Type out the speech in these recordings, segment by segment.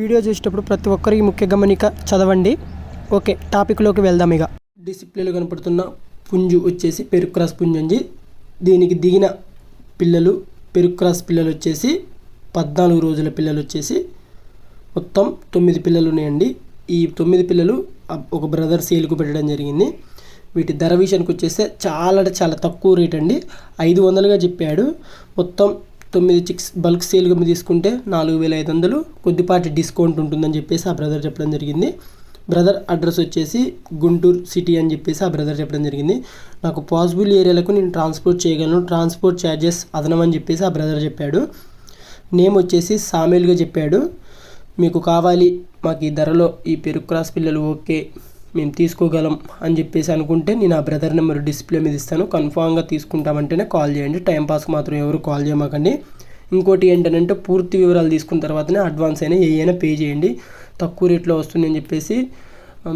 Video చూసేటప్పుడు ప్రతి ఒక్కరికి ముఖ్య గమనిక చదవండి. ఓకే టాపిక్లోకి వెళ్దాం ఇక. డిసిప్లిన్లో కనపడుతున్న పుంజు వచ్చేసి పెరుక్రాస్ పుంజు అండి. దీనికి దిగిన పిల్లలు పెరుక్రాస్ పిల్లలు వచ్చేసి పద్నాలుగు రోజుల పిల్లలు వచ్చేసి మొత్తం తొమ్మిది పిల్లలు ఉన్నాయండి. ఈ తొమ్మిది పిల్లలు ఒక బ్రదర్ సేల్కు పెట్టడం జరిగింది. వీటి ధర విషయానికి వచ్చేస్తే చాలా అంటే చాలా తక్కువ రేట్ అండి. ఐదు వందలుగా చెప్పాడు. మొత్తం తొమ్మిది చిక్స్ బల్క్ సేల్గా తీసుకుంటే నాలుగు వేల ఐదు వందలు కొద్దిపాటి డిస్కౌంట్ ఉంటుందని చెప్పేసి ఆ బ్రదర్ చెప్పడం జరిగింది. బ్రదర్ అడ్రస్ వచ్చేసి గుంటూరు సిటీ అని చెప్పేసి ఆ బ్రదర్ చెప్పడం జరిగింది. నాకు పాసిబుల్ ఏరియాలకు నేను ట్రాన్స్పోర్ట్ చేయగలను ట్రాన్స్పోర్ట్ ఛార్జెస్ అదనమని చెప్పేసి ఆ బ్రదర్ చెప్పాడు. నేమ్ వచ్చేసి సామేల్గా చెప్పాడు. మీకు కావాలి మాకు ఈ ధరలో ఈ పెరుగు క్రాస్ పిల్లలు ఓకే మేము తీసుకోగలం అని చెప్పేసి అనుకుంటే నేను ఆ బ్రదర్ నెంబర్ డిస్ప్లే మీద ఇస్తాను. కన్ఫామ్గా తీసుకుంటామంటేనే కాల్ చేయండి. టైంపాస్కి మాత్రం ఎవరు కాల్ చేయమాకండి. ఇంకోటి ఏంటంటే పూర్తి వివరాలు తీసుకున్న తర్వాతనే అడ్వాన్స్ అయినా ఏ పే చేయండి. తక్కువ రేట్లో వస్తుంది అని చెప్పేసి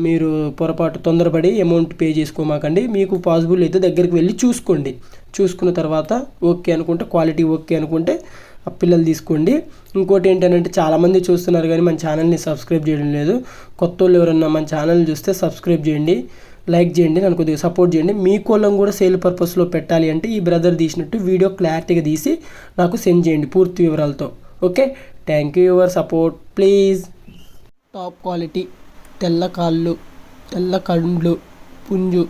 మీరు పొరపాటు తొందరపడి అమౌంట్ పే చేసుకోమాకండి. మీకు పాసిబుల్ అయితే దగ్గరికి వెళ్ళి చూసుకోండి. చూసుకున్న తర్వాత ఓకే అనుకుంటే క్వాలిటీ ఓకే అనుకుంటే ఆ పిల్లలు తీసుకోండి. ఇంకోటి ఏంటంటే చాలామంది చూస్తున్నారు కానీ మన ఛానల్ని సబ్స్క్రైబ్ చేయడం లేదు. కొత్త వాళ్ళు ఎవరన్నా మన ఛానల్ చూస్తే సబ్స్క్రైబ్ చేయండి లైక్ చేయండి నన్ను కొద్దిగా సపోర్ట్ చేయండి. మీ కోళ్ళం కూడా సేల్ పర్పస్లో పెట్టాలి అంటే ఈ బ్రదర్ తీసినట్టు వీడియో క్లారిటీగా తీసి నాకు సెండ్ చేయండి పూర్తి వివరాలతో. Okay? Thank you your support. Please. Top quality తెల్ల కాళ్ళు తెల్ల కండ్లు పుంజు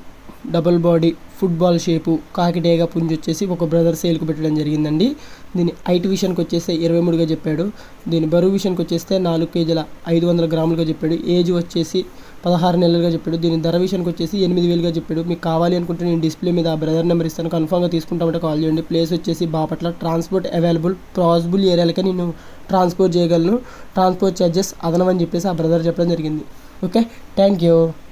డబుల్ బాడీ. ఫుట్బాల్ షేపు కాకిడేగ పుంజు వచ్చేసి ఒక బ్రదర్ సేల్కి పెట్టడం జరిగిందండి. దీని హైట్ విషయానికి వచ్చేస్తే ఇరవై మూడుగా చెప్పాడు. దీని బరువు విషయానికి వచ్చేస్తే నాలుగు కేజీల ఐదు వందల గ్రాములుగా చెప్పాడు. ఏజ్ వచ్చేసి పదహారు నెలలుగా చెప్పాడు. దీని ధర విషయానికి వచ్చేసి ఎనిమిది వేలుగా చెప్పాడు. మీకు కావాలి అనుకుంటే నేను డిస్ప్లే మీద ఆ బ్రదర్ నెంబర్ ఇస్తాను. కన్ఫామ్గా తీసుకుంటామంటే కాల్ చేయండి. ప్లేస్ వచ్చేసి బాపట్ల. Transport available. పాసిబుల్ ఏరియాలకే నేను ట్రాన్స్పోర్ట్ చేయగలను. ట్రాన్స్పోర్ట్ ఛార్జెస్ అదనమని చెప్పేసి ఆ బ్రదర్ చెప్పడం జరిగింది. ఓకే? Thank you.